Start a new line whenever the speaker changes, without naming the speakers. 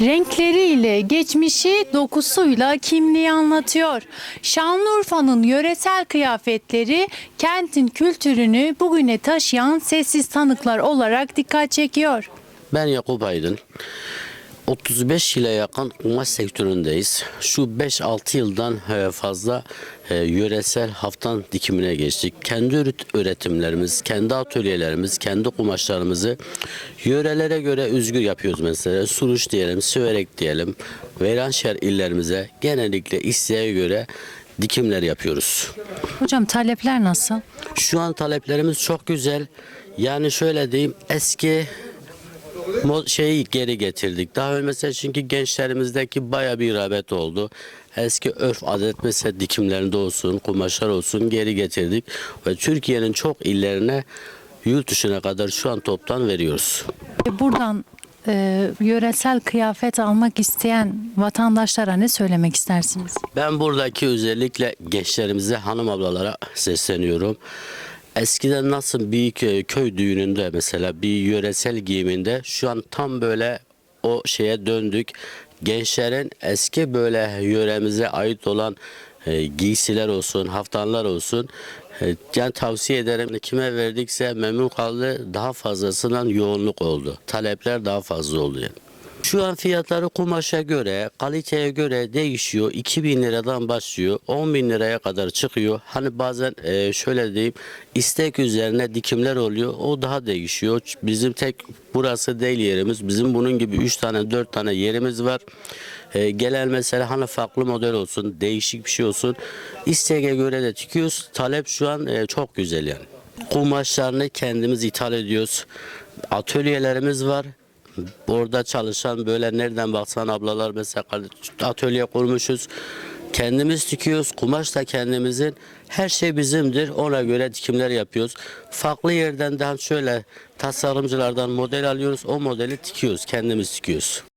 Renkleriyle, geçmişi, dokusuyla kimliği anlatıyor. Şanlıurfa'nın yöresel kıyafetleri kentin kültürünü bugüne taşıyan sessiz tanıklar olarak dikkat çekiyor.
Ben Yakup Aydın. 35 yıla yakın kumaş sektöründeyiz. Şu 5-6 yıldan e, fazla e, yöresel haftan dikimine geçtik. Kendi üret- üretimlerimiz, kendi atölyelerimiz, kendi kumaşlarımızı yörelere göre özgür yapıyoruz mesela. Suruç diyelim, Siverek diyelim. Veyranşehir illerimize genellikle isteğe göre dikimler yapıyoruz.
Hocam talepler nasıl?
Şu an taleplerimiz çok güzel. Yani şöyle diyeyim eski mo- şeyi geri getirdik. Daha mesela çünkü gençlerimizdeki baya bir rağbet oldu. Eski örf adet mesela dikimlerinde olsun, kumaşlar olsun geri getirdik. Ve Türkiye'nin çok illerine yurt dışına kadar şu an toptan veriyoruz.
E, Buradan e, yöresel kıyafet almak isteyen vatandaşlara ne söylemek istersiniz?
Ben buradaki özellikle gençlerimize, hanım ablalara sesleniyorum. Eskiden nasıl bir kö- köy düğününde mesela bir yöresel giyiminde şu an tam böyle o şeye döndük. Gençlerin eski böyle yöremize ait olan e, giysiler olsun, haftanlar olsun. E, yani tavsiye ederim kime verdikse memnun kaldı. Daha fazlasından yoğunluk oldu. Talepler daha fazla oldu yani. Şu an fiyatları kumaşa göre, kaliteye göre değişiyor. 2000 liradan başlıyor. 10 bin liraya kadar çıkıyor. Hani bazen e, şöyle diyeyim istek üzerine dikimler oluyor. O daha değişiyor. Bizim tek burası değil yerimiz. Bizim bunun gibi 3 tane 4 tane yerimiz var. E, gelen mesela hani farklı model olsun, değişik bir şey olsun. İsteğe göre de dikiyoruz. Talep şu an e, çok güzel yani. Kumaşlarını kendimiz ithal ediyoruz. Atölyelerimiz var. Orada çalışan böyle nereden baksan ablalar mesela atölye kurmuşuz. Kendimiz dikiyoruz. Kumaş da kendimizin. Her şey bizimdir. Ona göre dikimler yapıyoruz. Farklı yerden daha şöyle tasarımcılardan model alıyoruz. O modeli dikiyoruz. Kendimiz dikiyoruz.